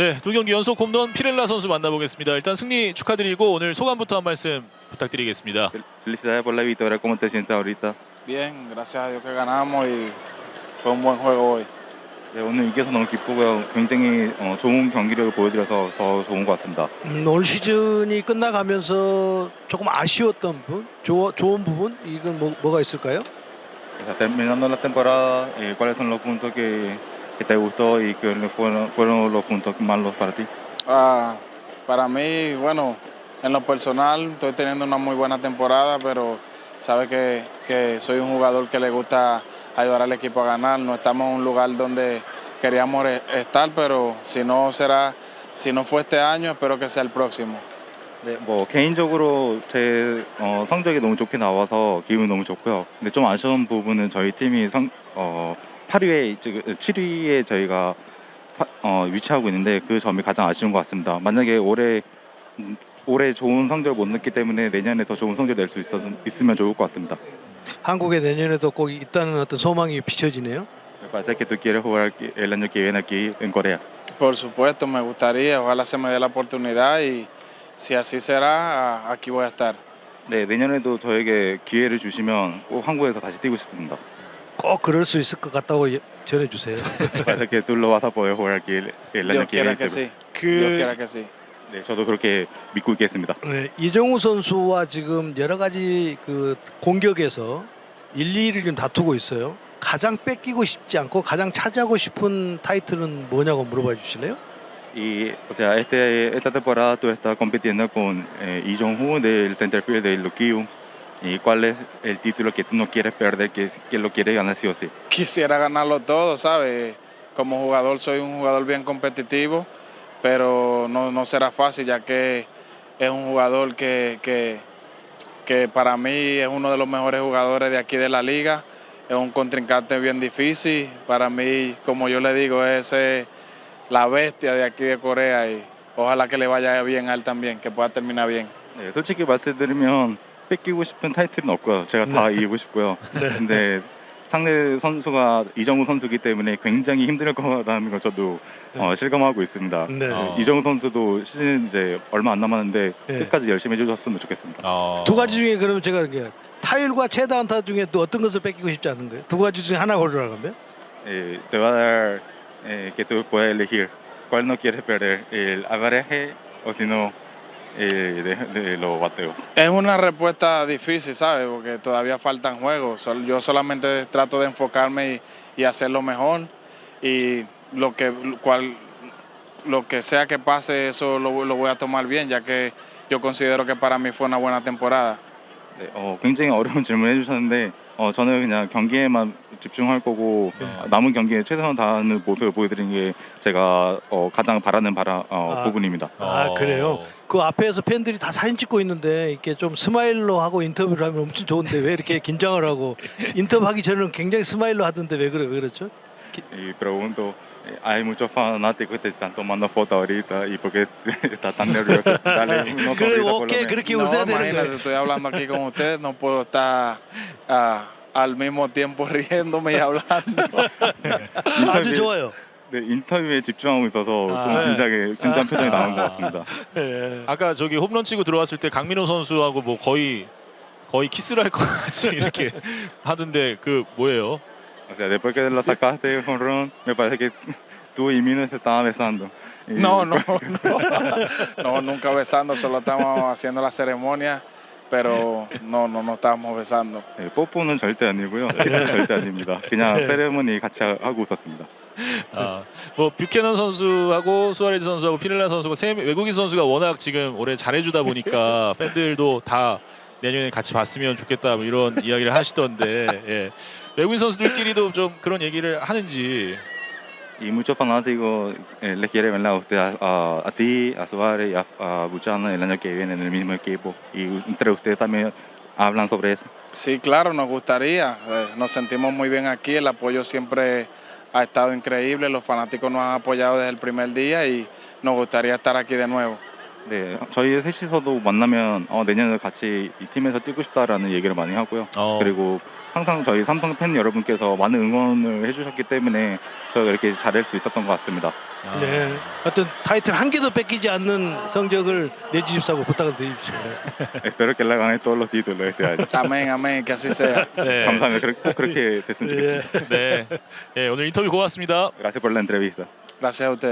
네, 두 경기 연속 홈런 피렐라 선수 만나보겠습니다. 일단 승리 축하드리고 오늘 소감부터 한 말씀 부탁드리겠습니다. Fel- Felicidades por la victoria. ¿Cómo te sientes ahorita? Bien, gracias a Dios que ganamos y fue un buen juego hoy. 네, 오늘 이겨서 너무 기쁘고요. 굉장히 어, 좋은 경기력을 보여드려서 더 좋은 것 같습니다. 음, 올 시즌이 끝나가면서 조금 아쉬웠던 부분, 조, 좋은 부분 이건 뭐, 뭐가 있을까요? Está terminando la temporada. eh, ¿Cuáles son los puntos que, que te gustó y que fueron, fueron los puntos malos para ti? Ah, para mí, bueno, en lo personal estoy teniendo una muy buena temporada, pero sabe que, que soy un jugador que le gusta ayudar al equipo a ganar. No estamos en un lugar donde queríamos e- estar, pero si no será, si no fue este año, espero que sea el próximo. 네, 뭐 개인적으로 제 어, 성적이 너무 좋게 나와서 기분이 너무 좋고요. 근데 좀 아쉬운 부분은 저희 팀이 성, 어, 8위에 7위에 저희가 파- 어, 위치하고 있는데 그 점이 가장 아쉬운 것 같습니다. 만약에 올해 음, 올해 좋은 성적을 못 냈기 때문에 내년에 더 좋은 성적을 낼수 있으면 좋을 것 같습니다. 한국에 내년에도 꼭 있다는 어떤 소망이 비춰지네요. Me parece que tú quieres jugar aquí- el año que viene aquí en Corea. Por supuesto, me gustaría, ojalá se me dé la oportunidad y si así será, ah, aquí voy a estar. 네, 내년에도 저에게 기회를 주시면 꼭 한국에서 다시 뛰고 싶습니다. 꼭 그럴 수 있을 것 같다고 예- 전해주세요. Parece que tú lo vas a poder jugar aquí el, el año Dios que quiera viene. que sí, Dios quiera 그 que sí. 네, 저도 그렇게 믿고 있겠습니다. 네, 이정우 선수와 지금 여러 가지 그 공격에서 1, 2위를 좀 다투고 있어요. 가장 뺏기고 싶지 않고 가장 차지하고 싶은 타이틀은 뭐냐고 물어봐 주실래요? Y, o sea, este, esta temporada tú estás compitiendo con eh, Lee Jong-hoo del Centerfield de Lukium. ¿Y cuál es el título que tú no quieres perder, que, lo quieres ganar sí o sí? Quisiera ganarlo todo, ¿sabes? Como jugador soy un jugador bien competitivo, pero no, será fácil ya que es un jugador que, que, para mí es uno de los mejores jugadores de aquí de la liga. Es un contrincante bien difícil. Para mí, como yo le digo, es la bestia de aquí de Corea y ojalá que le vaya bien a él también, que pueda terminar bien. Eso, chiqui, va a ser terminón. 뺏기고 싶은 타이틀은 없고요. 제가 다 이기고 싶고요. 근데 상대 선수가 이정우 선수기 때문에 굉장히 힘들 거라는 거 저도 어, 실감하고 있습니다. 네. 어. 이정우 선수도 시즌 이제 얼마 안 남았는데 네. 끝까지 열심히 해주셨으면 좋겠습니다. 어, 두 가지 중에 그러면 제가 이게 타율과 최다 안타 중에 또 어떤 것을 뺏기고 싶지 않은 거예요? 두 가지 중에 하나 고르라면? Te va a dar eh, que tú puedes elegir cuál no quieres perder, el agarraje o si no eh, de, de los bateos. Es una respuesta difícil, ¿sabes? Porque todavía faltan juegos. Sol- Yo solamente trato de enfocarme y, y hacerlo mejor. Y lo que, cual, lo que sea que pase, eso lo, lo voy a tomar bien, ya que yo considero que para mí fue una buena temporada. 네, 어, 굉장히 어려운 질문 해주셨는데 어, 저는 그냥 경기에만 집중할 거고 네. 남은 경기에 최선을 다하는 모습을 보여드리는 게 제가 어, 가장 바라는 바라, 어, 아. 부분입니다. 아, 어, 그래요? 그 앞에서 팬들이 다 사진 찍고 있는데 이렇게 좀 스마일로 하고 인터뷰를 하면 엄청 좋은데 왜 이렇게 긴장을 하고 인터뷰하기 전에는 굉장히 스마일로 하던데 왜 그래 왜 그렇죠? Y pregunto, eh, hay muchos fanáticos que te están tomando fotos ahorita y por qué estás tan nervioso. Dale por lo 오케이 menos. 그렇게 No, imagínate, estoy hablando aquí con ustedes, no puedo estar ah, al mismo tiempo riéndome y hablando. 아주 좋아요. 네, 인터뷰에 집중하고 있어서 아, 좀 네. 진지하게 진지한 표정이 아. 나온 것 같습니다. 예. 아까 저기 홈런 치고 들어왔을 때 강민호 선수하고 뭐 거의 거의 키스를 할 것 같이 이렇게 하던데 그 뭐예요? O sea, después que lo sacaste el jonrón, me parece que tú y Mino se estaban besando. Y- No, no, no. No, nunca besando, solo estamos haciendo la ceremonia, pero no, no, no estábamos besando. 네, 뽀뽀는 절대 아니고요. 키스는 절대 아닙니다. 그냥 네. 세레모니 같이 하- 하고 웃었습니다. 아, 뭐 뷰캐넌 선수하고 수아레즈 선수하고 피렐라 선수가 세 명- 외국인 선수가 워낙 지금 올해 잘해주다 보니까 팬들도 다 내년에 같이 봤으면 좋겠다 뭐 이런 이야기를 하시던데 예. 외국인 선수들끼리도 좀 그런 얘기를 하는지 Y muchos fanáticos eh, les quieren ver a usted, a, a- a ti, a Suárez y a, a Buchanan el año que viene en el mismo equipo. Y entre ustedes también hablan sobre eso. Sí, claro, nos gustaría. eh, Nos sentimos muy bien aquí, el apoyo siempre ha estado increíble, los fanáticos nos han apoyado desde el primer día y nos gustaría estar aquí de nuevo. 네, 저희 셋이서도 만나면 어, 내년에 같이 이 팀에서 뛰고 싶다라는 얘기를 많이 하고요. 어, 그리고 항상 저희 삼성 팬 여러분께서 많은 응원을 해주셨기 때문에 저희가 이렇게 잘할 수 있었던 것 같습니다. 아, 네. 어떤 타이틀 한 개도 뺏기지 않는 성적을 내주십사고 부탁을 드립시다. Espero que le gane todos los títulos este año. Amén, amén, que así sea. 네. 감사합니다. 그렇게- 꼭 그렇게 됐으면 좋겠습니다. 예. 네. 예, 오늘 인터뷰 고맙습니다. Gracias por la entrevista. Gracias a ustedes.